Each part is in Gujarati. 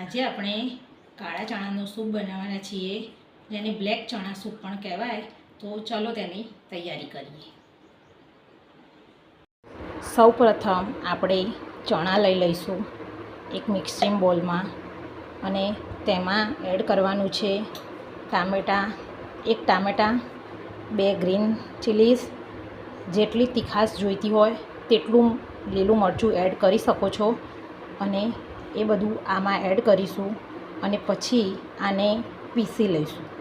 આજે આપણે કાળા ચણાનો સૂપ બનાવવાના છીએ, જેને બ્લેક ચણા સૂપ પણ કહેવાય. તો ચલો તેની તૈયારી કરીએ. સૌ પ્રથમ આપણે ચણા લઈ લઈશું એક મિક્સિંગ બોલમાં અને તેમાં એડ કરવાનું છે ટામેટાં, એક ટામેટાં, બે ગ્રીન ચીલીસ જેટલી તીખાશ જોઈતી હોય તેટલું લીલું મરચું એડ કરી શકો છો. અને એ બધું આમાં એડ કરીશું અને પછી આને પીસી લઈશું.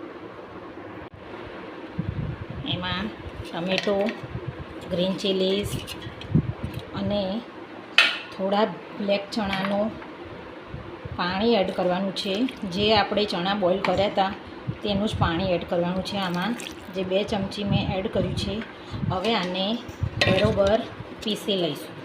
એમાં ટમેટો ગ્રીન ચીલીસ અને થોડા બ્લેક ચણાનું પાણી એડ કરવાનું છે. જે આપણે ચણા બોઇલ કર્યા હતા, તેનું જ પાણી એડ કરવાનું છે આમાં. જે બે ચમચી મેં એડ કર્યું છે. હવે આને બરોબર પીસી લઈશું.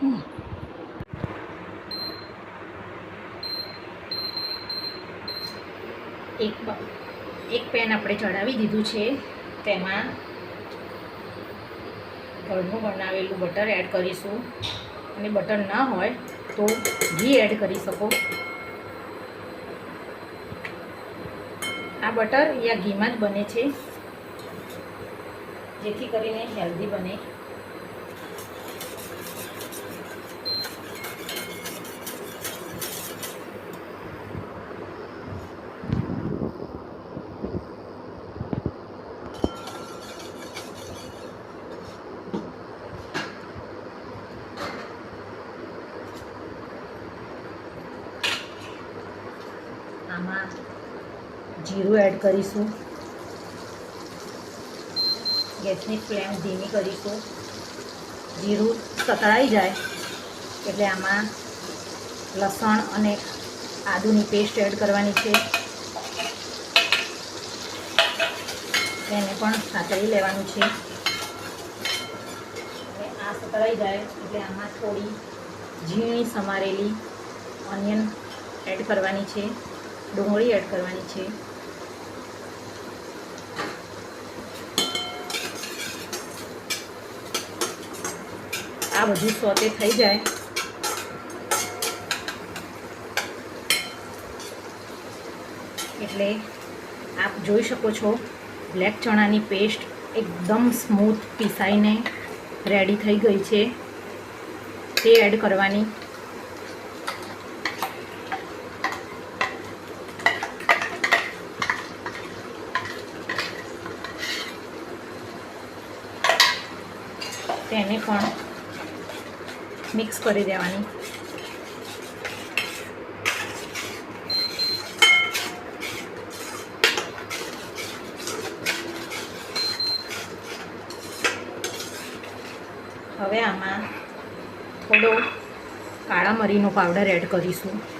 એક એક પેન આપણે ચડાવી દીધું છે. તેમાં ઘરનું બનાવેલું બટર એડ કરીશું. અને બટર ના હોય તો ઘી એડ કરી શકો. આ બટર યા ઘીમાં જ બને છે. જેથી કરીને હેલ્ધી બને આમાં જીરું એડ કરીશું. ગેસની ફ્લેમ ધીમી કરીશું. જીરું સતળાઈ જાય એટલે આમાં લસણ અને આદુની પેસ્ટ એડ કરવાની છે. એને પણ સાતળી લેવાનું છે. આ સતળાઈ જાય એટલે આમાં થોડી ઝીણી સમારેલી ઓનિયન એડ કરવાની છે. ડુંગળી એડ કરવાની છે. આ બધું સોતે થઈ જાય. એટલે આપ જોઈ શકો છો, બ્લેક ચણાની પેસ્ટ એકદમ સ્મૂથ પીસાઈને રેડી થઈ ગઈ છે. તે એડ કરવાની. તેને પણ મિક્સ કરી દેવાની. હવે આમાં થોડો કાળા મરીનો પાવડર એડ કરીશું.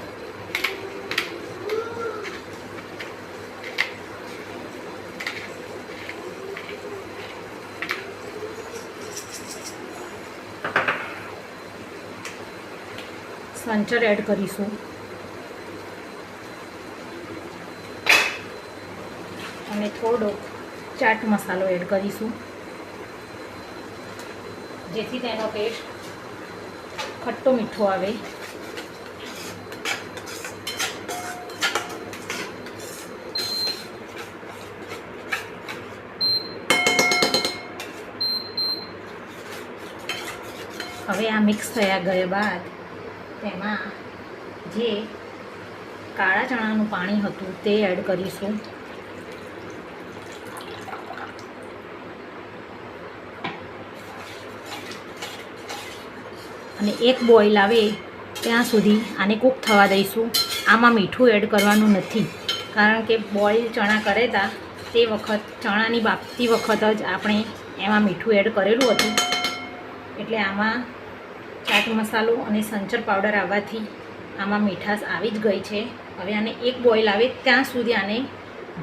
સંચર એડ કરીશું. અને થોડોક ચાટ મસાલો એડ કરીશું. જેથી તેનો ટેસ્ટ ખટ્ટો મીઠો આવે. હવે આ મિક્સ થયા ગયા બાદ તેમાં જે કાળા ચણાનું પાણી હતું તે એડ કરીશું. અને એક બોઇલ આવે ત્યાં સુધી આને કૂક થવા દઈશું. આમાં મીઠું એડ કરવાનું નથી, કારણ કે બોઇલ ચણા કરે તા વખત, ચણાની બાફતી વખત જ આપણે એમાં મીઠું એડ કરેલું હતું. એટલે આમાં ચાટ મસાલો અને સંચર પાવડર આવવાથી આમાં મીઠાશ આવી જ ગઈ છે. હવે આને એક બોઇલ આવે ત્યાં સુધી આને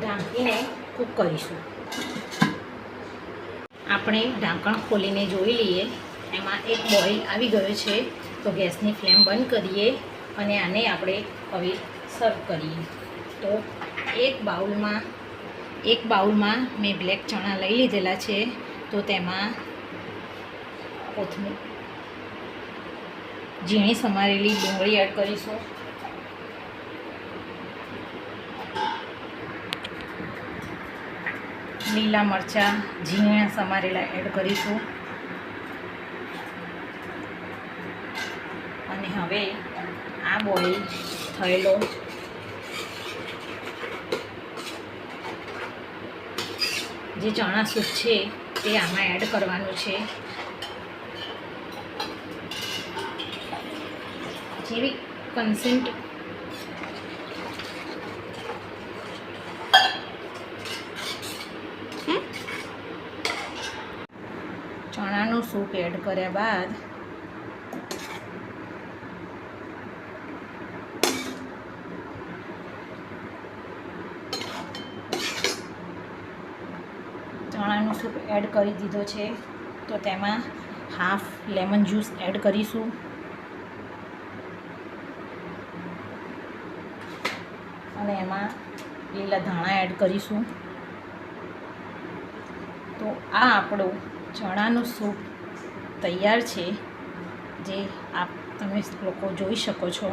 ઢાંકીને કૂક કરીશું. આપણે ઢાંકણ ખોલીને જોઈ લઈએ. એમાં એક બોઇલ આવી ગયો છે. તો ગેસની ફ્લેમ બંધ કરીએ અને આને આપણે હવે સર્વ કરીએ. તો એક બાઉલમાં એક બાઉલમાં મેં બ્લેક ચણા લઈ લીધેલા છે. તો તેમાં કોથમીર ઝીણી સમારેલી ડુંગળી એડ કરીશું. લીલા મરચાં ઝીણા સમારેલા એડ કરીશું. અને હવે આ બોઇલ થયેલો જે ચણા સૂપ છે તે આમાં એડ કરવાનું છે. જેવી કન્સેન્ટ ચણાનું સૂપ એડ કર્યા બાદ ચણાનું સૂપ એડ કરી દીધો છે. તો તેમાં હાફ લેમન જ્યુસ એડ કરીશું. અને એમાં લીલા ધાણા એડ કરીશું. તો આ આપણું ચણાનું સૂપ તૈયાર છે, જે આપ તમે લોકો જોઈ શકો છો.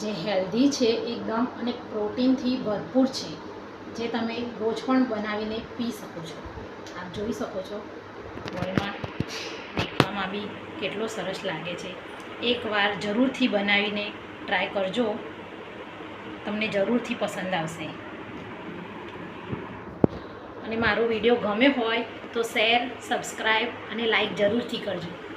જે હેલ્ધી છે એકદમ અને પ્રોટીનથી ભરપૂર છે, જે તમે રોજ પણ બનાવીને પી શકો છો. આપ જોઈ શકો છો. બોલમાં દેખવામાં બી કેટલો સરસ લાગે છે. એકવાર જરૂરથી બનાવીને ટ્રાય કરજો. તમને જરૂરથી પસંદ આવશે. અને મારો વીડિયો ગમે હોય તો શેર સબસ્ક્રાઈબ અને લાઈક જરૂરથી કરજો.